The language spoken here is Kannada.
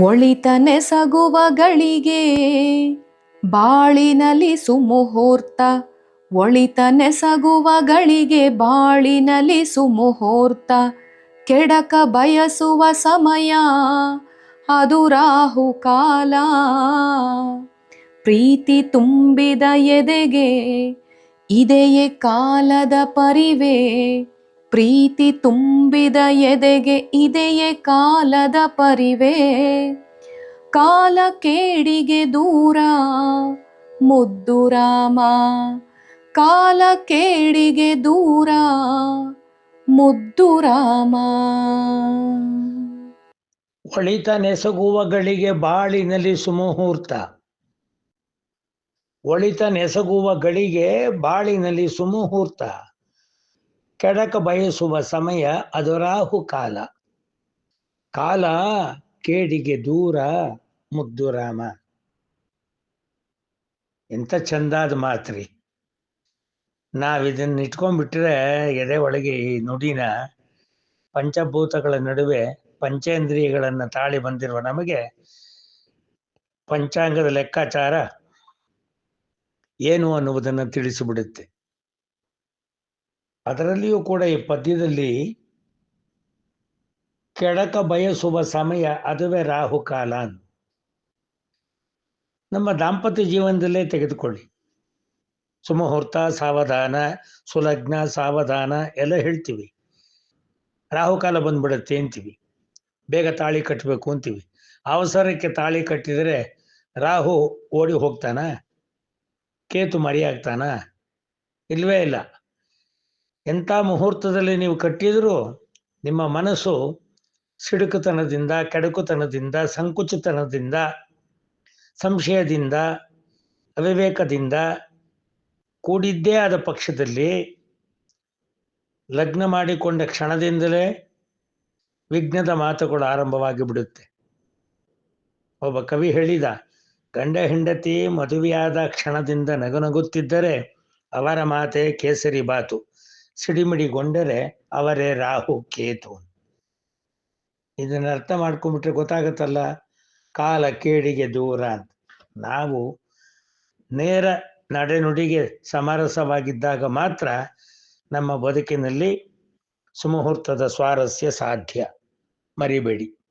ಒಳಿತನೆಸಗುವ ಗಳಿಗೆ. ಬಾಳಿನಲಿ ಸುಮುಹೂರ್ತ ಒಳಿತನೆಸಗುವ ಗಳಿಗೆ ಬಾಳಿನಲಿ ಸುಮುಹೂರ್ತ. ಕೆಡಕ ಬಯಸುವ ಸಮಯ, ಅದು ರಾಹು ಕಾಲ. ಪ್ರೀತಿ ತುಂಬಿದ ಎದೆಗೆ, ಇದೆಯೇ ಕಾಲದ ಪರಿವೆ. ಪ್ರೀತಿ ತುಂಬಿದ ಎದೆಗೆ ಇದೆಯೇ ಕಾಲದ ಪರಿವೆ? ಕಾಲ ಕೇಡಿಗೆ ದೂರ, ಮುದ್ದು ರಾಮ. ಕಾಲ ಕೇಡಿಗೆ ದೂರ, ಮುದ್ದು ರಾಮ. ಒಳಿತ ನೆಸಗುವಗಳಿಗೆ ಬಾಳಿನಲ್ಲಿ ಸುಮುಹೂರ್ತ. ಒಳಿತ ನೆಸಗುವ ಗಳಿಗೆ ಬಾಳಿನಲ್ಲಿ ಸುಮುಹೂರ್ತ. ಕೆಡಕ ಬಯಸುವ ಸಮಯ ಅದು ರಾಹು ಕಾಲ. ಕಾಲ ಕೇಡಿಗೆ ದೂರ ಮುದ್ದು ರಾಮ. ಎಂತ ಚಂದಾದ ಮಾತ್ರಿ. ನಾವಿದನ್ನ ಇಟ್ಕೊಂಡ್ಬಿಟ್ರೆ ಎದೆ ಒಳಗೆ ಈ ನುಡಿನ ಪಂಚಭೂತಗಳ ನಡುವೆ ಪಂಚೇಂದ್ರಿಯಗಳನ್ನು ತಾಳಿ ಬಂದಿರುವ ನಮಗೆ ಪಂಚಾಂಗದ ಲೆಕ್ಕಾಚಾರ ಏನು ಅನ್ನುವುದನ್ನ ತಿಳಿಸಿಬಿಡುತ್ತೆ. ಅದರಲ್ಲಿಯೂ ಕೂಡ ಈ ಪದ್ಯದಲ್ಲಿ ಕೆಡಕ ಬಯಸುವ ಸಮಯ ಅದುವೇ ರಾಹುಕಾಲ. ನಮ್ಮ ದಾಂಪತ್ಯ ಜೀವನದಲ್ಲೇ ತೆಗೆದುಕೊಳ್ಳಿ. ಸುಮುಹೂರ್ತ, ಸಾವಧಾನ, ಸುಲಗ್ನ, ಸಾವಧಾನ ಎಲ್ಲ ಹೇಳ್ತೀವಿ. ರಾಹುಕಾಲ ಬಂದ್ಬಿಡುತ್ತೆ ಅಂತೀವಿ. ಬೇಗ ತಾಳಿ ಕಟ್ಟಬೇಕು ಅಂತೀವಿ. ಅವಸರಕ್ಕೆ ತಾಳಿ ಕಟ್ಟಿದರೆ ರಾಹು ಓಡಿ ಹೋಗ್ತಾನ? ಕೇತು ಮರಿಯಾಗ್ತಾನ? ಇಲ್ವೇ ಇಲ್ಲ. ಎಂಥ ಮುಹೂರ್ತದಲ್ಲಿ ನೀವು ಕಟ್ಟಿದರೂ ನಿಮ್ಮ ಮನಸ್ಸು ಸಿಡುಕುತನದಿಂದ, ಕೆಡಕುತನದಿಂದ, ಸಂಕುಚಿತನದಿಂದ, ಸಂಶಯದಿಂದ, ಅವಿವೇಕದಿಂದ ಕೂಡಿದ್ದೇ ಆದ ಪಕ್ಷದಲ್ಲಿ ಲಗ್ನ ಮಾಡಿಕೊಂಡ ಕ್ಷಣದಿಂದಲೇ ವಿಘ್ನದ ಮಾತುಗಳು ಆರಂಭವಾಗಿ ಬಿಡುತ್ತೆ ಒಬ್ಬ ಕವಿ ಹೇಳಿದ, ಗಂಡ ಹೆಂಡತಿ ಮದುವೆಯಾದ ಕ್ಷಣದಿಂದ ನಗುನಗುತ್ತಿದ್ದರೆ ಅವರ ಮಾತೆ ಕೇಸರಿ ಬಾತು. ಸಿಡಿಮಿಡಿಗೊಂಡರೆ ಅವರೇ ರಾಹು, ಕೇತು ಇದನ್ನ ಅರ್ಥ ಮಾಡ್ಕೊಂಡ್ಬಿಟ್ರೆ ಗೊತ್ತಾಗತ್ತಲ್ಲ? ಕಾಲ ಕೇಡಿಗೆ ದೂರ ಅಂತ. ನಾವು ನೇರ ನಡೆನುಡಿಗೆ ಸಮರಸವಾಗಿದ್ದಾಗ ಮಾತ್ರ ನಮ್ಮ ಬದುಕಿನಲ್ಲಿ ಸುಮುಹೂರ್ತದ ಸ್ವಾರಸ್ಯ ಸಾಧ್ಯ. ಮರಿಬೇಡಿ.